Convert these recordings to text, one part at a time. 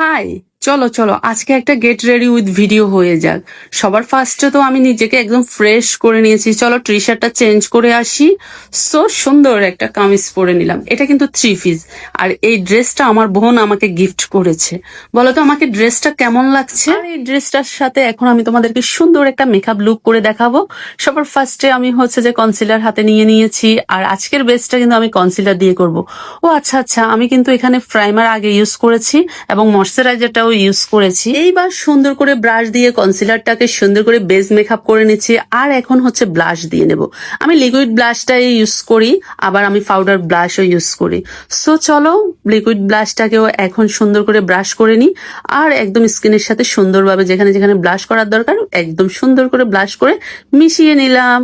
Hi. চলো চলো, আজকে একটা গেট রেডি উইথ ভিডিও হয়ে যাক। সবার ফার্স্টে তো আমি নিজেকে একদম ফ্রেশ করে নিয়েছি। চলো টি শার্টটা চেঞ্জ করে আসি। সো সুন্দর একটা কামিজ পরে নিলাম। এটা কিন্তু থ্রি পিস আর এই ড্রেসটা আমার বোন আমাকে গিফট করেছে। বলো তো, আমাকে ড্রেসটা কেমন লাগছে? আর এই ড্রেসটার সাথে এখন আমি তোমাদেরকে সুন্দর একটা মেকআপ লুক করে দেখাবো। সবার ফার্স্টে আমি হচ্ছে যে কনসিলার হাতে নিয়ে নিয়েছি। আর আজকের বেসটা কিন্তু আমি কনসিলার দিয়ে করব। ও আচ্ছা আচ্ছা আমি কিন্তু এখানে প্রাইমার আগে ইউজ করেছি এবং ময়শ্চারাইজারটাও ইউজ করেছি। এইবার সুন্দর করে ব্রাশ দিয়ে কনসিলারটাকে সুন্দর করে বেস মেকআপ করে নিচ্ছি। আর এখন হচ্ছে ব্লাশ দিয়ে নেব। আমি লিকুইড ব্লাশটাই ইউজ করি, আবার আমি পাউডার ব্লাশও ইউজ করি। সো চলো লিকুইড ব্লাশটাকেও এখন সুন্দর করে ব্রাশ করে নিই। আর একদম স্কিনের সাথে সুন্দরভাবে যেখানে যেখানে ব্লাশ করার দরকার, একদম সুন্দর করে ব্লাশ করে মিশিয়ে নিলাম।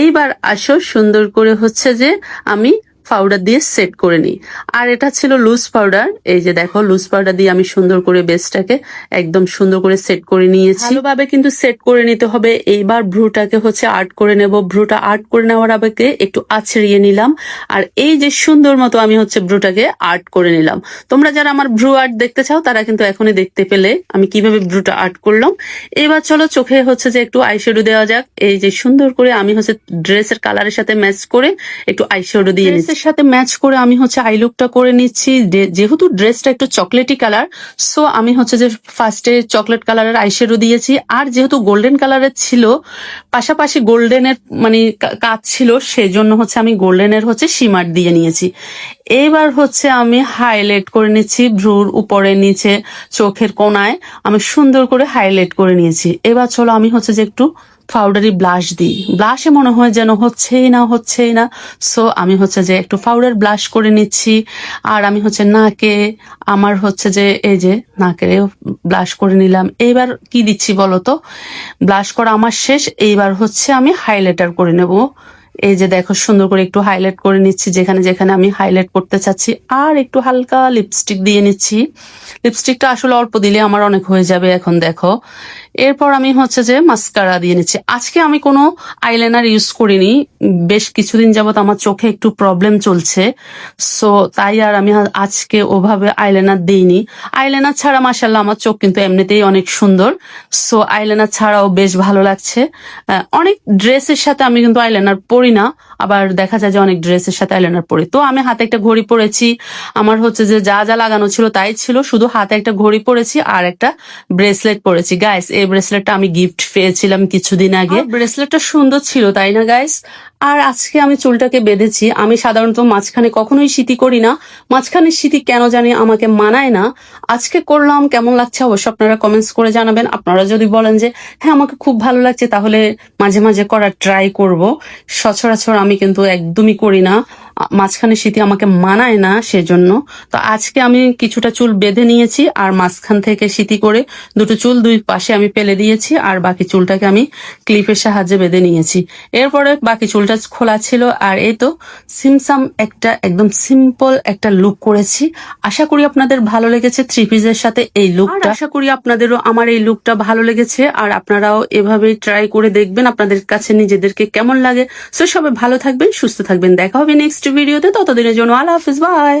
এইবার আসো সুন্দর করে হচ্ছে যে আমি পাউডার দিয়ে সেট করে নিই। আর এটা ছিল লুজ পাউডার এই যে দেখো লুজ পাউডার দিয়ে আমি সুন্দর করে বেসটাকে একদম সুন্দর করে সেট করে নিয়েছি। ভালোভাবে কিন্তু সেট করে নিতে হবে। এইবার ভ্রুটাকে হচ্ছে আর্ট করে নেব। ভ্রুটা আর্ট করে নেওয়ার আগে একটু আছড়িয়ে নিলাম। আর এই যে সুন্দর মতো আমি হচ্ছে ভ্রুটাকে আর্ট করে নিলাম। তোমরা যারা আমার ভ্রু আর্ট দেখতে চাও তারা কিন্তু এখনই দেখতে পেলে আমি কীভাবে ভ্রুটা আর্ট করলাম। এবার চলো চোখে হচ্ছে যে একটু আইশ্যাডো দেওয়া যাক। এই যে সুন্দর করে আমি হচ্ছে ড্রেসের কালারের সাথে ম্যাচ করে একটু আইশ্যাডো দিয়ে নিচ্ছি। ড্রেসের সাথে ম্যাচ করে আমি হচ্ছে আই লুকটা করে নিচ্ছি। যেহেতু ড্রেসটা একটু চকলেটি কালার সো আমি হচ্ছে যে ফার্স্টে চকলেট কালারের আইশ্যাডো দিয়েছি। আর যেহেতু গোল্ডেন কালারের ছিল, পাশাপাশি গোল্ডেনের মানে কাজ ছিল, সেজন্য হচ্ছে আমি গোল্ডেনের হচ্ছে সিমার দিয়ে নিয়েছি। এবার হচ্ছে আমি হাইলাইট করে নিচ্ছি ভ্রুর উপরে নিচে চোখের কোনায়। আমি সুন্দর করে হাইলাইট করে নিয়েছি। এবার চলো আমি হচ্ছে যে একটু পাউডারি ব্লাশ দিই। ব্লাশে মনে হয় যেন হচ্ছেই না হচ্ছেই না। সো আমি হচ্ছে যে একটু পাউডার ব্লাশ করে নিচ্ছি। আর আমি হচ্ছে নাকে, আমার হচ্ছে যে এই যে নাকের ব্লাশ করে নিলাম। এইবার কি দিচ্ছি বলতো? ব্লাশ করা আমার শেষ। এইবার হচ্ছে আমি হাইলাইটার করে নেব। এই যে দেখো, সুন্দর করে একটু হাইলাইট করে নিচ্ছি, যেখানে যেখানে আমি হাইলাইট করতে চাচ্ছি। আর একটু হালকা লিপস্টিক দিয়ে নিচ্ছি। লিপস্টিকটা আসলে অল্প দিলে আমার অনেক হয়ে যাবে এখন, দেখো। এরপর আমি হচ্ছে যে মাস্কারা দিয়ে নিচ্ছি। আজকে আমি কোনো আইলাইনার ইউজ করিনি। বেশ কিছুদিন যাবত আমার চোখে একটু প্রবলেম চলছে। সো তাই আর আমি আজকে ওভাবে আইলাইনার দিইনি। আইলাইনার ছাড়া মাসাল্লাহ আমার চোখ কিন্তু এমনিতেই অনেক সুন্দর। সো আইলাইনার ছাড়াও বেশ ভালো লাগছে। অনেক ড্রেসের সাথে আমি কিন্তু আইলাইনার পরি না, আবার দেখা যায় যে অনেক ড্রেসের সাথে আইলাইনার পরি। তো আমি হাতে একটা ঘড়ি পরেছি, আমার হচ্ছে যে যা যা লাগানো ছিল তাই ছিল, শুধু হাতে একটা ঘড়ি পরেছি আর একটা ব্রেসলেট পরেছি। গাইস এই ব্রেসলেটটা আমি গিফট পেয়েছিলাম কিছুদিন আগে। ব্রেসলেটটা সুন্দর ছিল, তাই না গাইস আর আজকে আমি চুলটাকে বেঁধেছি। আমি সাধারণত মাঝখানে কখনোই সিটি করি না। মাঝখানে স্মৃতি কেন জানি আমাকে মানায় না। আজকে করলাম, কেমন লাগছে অবশ্য আপনারা কমেন্টস করে জানাবেন। আপনারা যদি বলেন যে হ্যাঁ আমাকে খুব ভালো লাগছে, তাহলে মাঝে মাঝে করার ট্রাই করব। সচরাচর আমি কিন্তু একদমই করি না। মাঝখানে শীতি আমাকে মানায় না সেজন্য। তো আজকে আমি কিছুটা চুল বেঁধে নিয়েছি আর মাঝখান থেকে শীতি করে দুটো চুল দুই পাশে আমি পেলে দিয়েছি আর বাকি চুলটাকে আমি ক্লিপের সাহায্যে বেঁধে নিয়েছি। এরপরে বাকি চুলটা খোলা ছিল আর এই তো সিমসাম একটা একদম সিম্পল একটা লুক করেছি। আশা করি আপনাদের ভালো লেগেছে থ্রি পিসের সাথে এই লুকটা। আশা করি আপনাদেরও আমার এই লুকটা ভালো লেগেছে আর আপনারাও এভাবে ট্রাই করে দেখবেন আপনাদের কাছে নিজেদেরকে কেমন লাগে। সো সবাই ভালো থাকবেন, সুস্থ থাকবেন। দেখা হবে নেক্সট ভিডিওতে ততদিনের জন্য আল্লাহ হাফিজ বাই